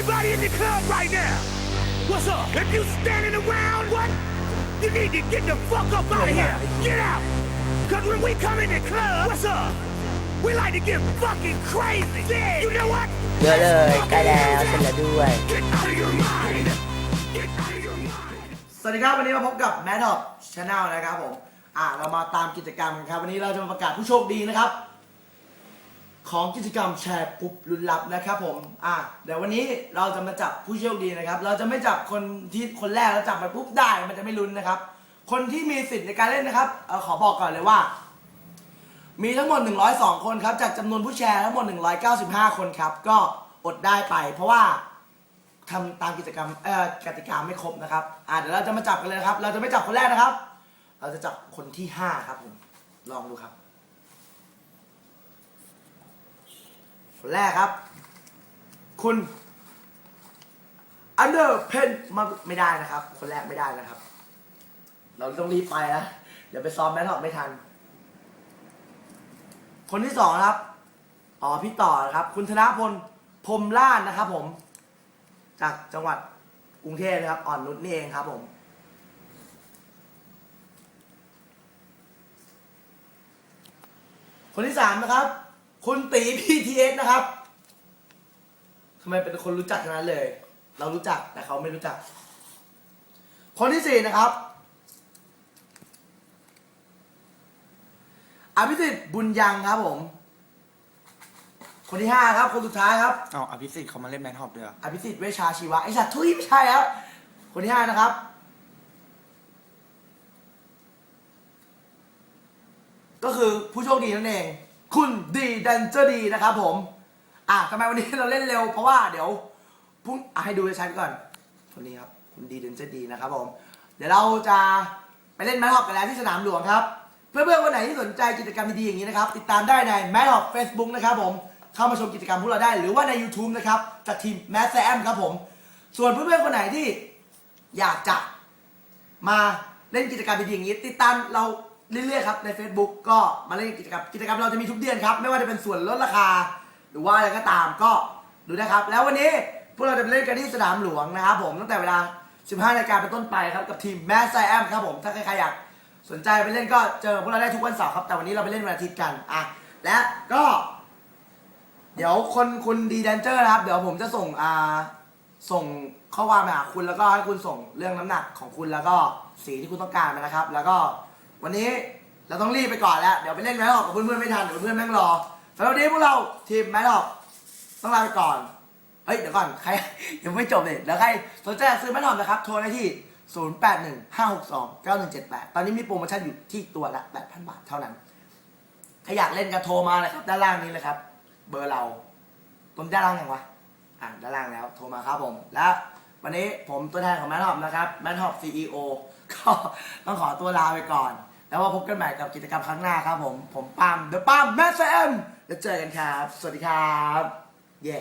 Everybody in the club right now. What's up? If you standing around, what? You need to get the fuck up out of here. Get out. Cause when we come in the club, what's up? We like to get fucking crazy. Yeah. You know what? เยอะเลยใกล้แล้วเสร็จแล้วด้วย Get out of your mind. Get out of your mind. สวัสดีครับวันนี้มาพบกับแมท o p Channel นะครับผม อ่าเรามาตามกิจกรรมกันครับ วันนี้เราจะมาประกาศผู้โชคดีนะครับ ของกิจกรรมแชร์ปุ๊บลุ้นลับนะครับผม อ่าเดี๋ยววันนี้เราจะมาจับผู้โชคดีนะครับ เราจะไม่จับคนที่คนแรกแล้วจับไปปุ๊บได้มันจะไม่ลุ้นนะครับ คนที่มีสิทธิ์ในการเล่นนะครับเออขอบอกก่อนเลยว่า มีทั้งหมด 102 คนครับจากจำนวนผู้แชร์ทั้งหมด 195 คนครับ ก็อดได้ไป เพราะว่าทำตามกิจกรรมเอ่อกติกาไม่ครบนะครับ อ่าเดี๋ยวเราจะมาจับกันเลยนะครับ เราจะไม่จับคนแรกนะครับ เราจะจับคนที่ห้าครับผม ลองดูครับ คนแรกครับ คุณอันเดอร์เพนมาไม่ได้นะครับ คนแรกไม่ได้นะครับ เราต้องรีบไปนะเดี๋ยวไปซ้อมแมททอกไม่ทัน คนที่สองครับอ๋อพี่ต่อนะครับ คุณธนพลพรมล่านนะครับ ผม จากจังหวัดกรุงเทพนะครับ อ่อนนุชนี่เองครับ ผม คนที่สามนะครับ คุณตีพีทีเอสนะครับทำไมเป็นคนรู้จักทั้งนั้นเลย เรารู้จักแต่เขาไม่รู้จัก คนที่สี่นะครับอภิสิทธิ์บุญยังครับผม คนที่ห้าครับ คนสุดท้ายครับเอาอภิสิทธิ์เขามาเล่นแมนฮอปด้วยเหรออภิสิทธิ์เวชชาชีวะไอสัตว์ทุยไม่ใช่ครับคนที่ห้านะครับ ก็คือผู้โชคดีนั่นเอง คุณดีดันเจอร์ดีนะครับผม อะทำไมวันนี้เราเล่นเร็วเพราะว่าเดี๋ยวพุ่งอะให้ดูชัดก่อนคนนี้ครับคุณดีดันเจอร์ดีนะครับผม เดี๋ยวเราจะไปเล่นแมทฮอปกันแล้วที่สนามหลวงครับ เพื่อนๆคนไหนที่สนใจกิจกรรมดีๆอย่างนี้นะครับ ติดตามได้ในแมทฮอปเฟซบุ๊กนะครับผมเข้ามาชมกิจกรรมพวกเราได้หรือว่าใน YouTube นะครับจากทีมแมสแซมครับผม ส่วนเพื่อนๆคนไหนที่อยากจะมาเล่นกิจกรรมดีๆอย่างนี้ ติดตามเรา เรื่อยๆครับใน Facebook ก็มาเล่นกิจกรรมกิจกรรมเราจะมีทุกเดือนครับ ไม่ว่าจะเป็นส่วนลดราคา หรือว่าอะไรก็ตามก็ดูนะครับ แล้ววันนี้พวกเราจะไปเล่นกันที่สนามหลวงนะครับผมตั้งแต่เวลา 15นาฬิกาเป็นต้นไปครับกับทีมแมสไซแอมครับผมถ้าใครๆอยากสนใจไปเล่นก็เจอพวกเราได้ทุกวันเสาร์ครับแต่วันนี้เราไปเล่นวันอาทิตย์กันอะและก็ เดี๋ยวคนคุณดีแดนเจอร์นะครับ เดี๋ยวผมจะส่งอ่าส่งข้อความมาหาคุณแล้วก็ให้คุณส่งเรื่องน้ำหนักของคุณแล้วก็สีที่คุณต้องการมานะครับ แล้วก็ วันนี้เราต้องรีบไปก่อนแล้ว เดี๋ยวไปเล่นแมทออกกับเพื่อนๆไม่ทันเดี๋ยวเพื่อนแม่งรอสำหรับวันนี้พวกเราทีมแมทออกต้องลาไปก่อน เฮ้ยเดี๋ยวก่อนใครยังไม่จบเลยเดี๋ยวใครสนใจซื้อแมทออกนะครับโทรได้ที่ 0815629178 ตอนนี้มีโปรโมชั่นอยู่ที่ตัวละ 8,000 บาทเท่านั้น ถ้าอยากเล่นก็โทรมาเลยครับด้านล่างนี้เลยครับ เบอร์เราตรงด้านล่างยังวะอ่าด้านล่างแล้วโทรมาครับผมและวันนี้ผมตัวแทนของแมทฮอปนะครับแมทฮอปซีอีโอก็ต้องขอตัวลาไปก่อน แล้วมาพบกันใหม่กับกิจกรรมครั้งหน้าครับผม ผมปั๊มเดอะปั๊มแมสเซมแล้วเจอกันครับ สวัสดีครับ เย้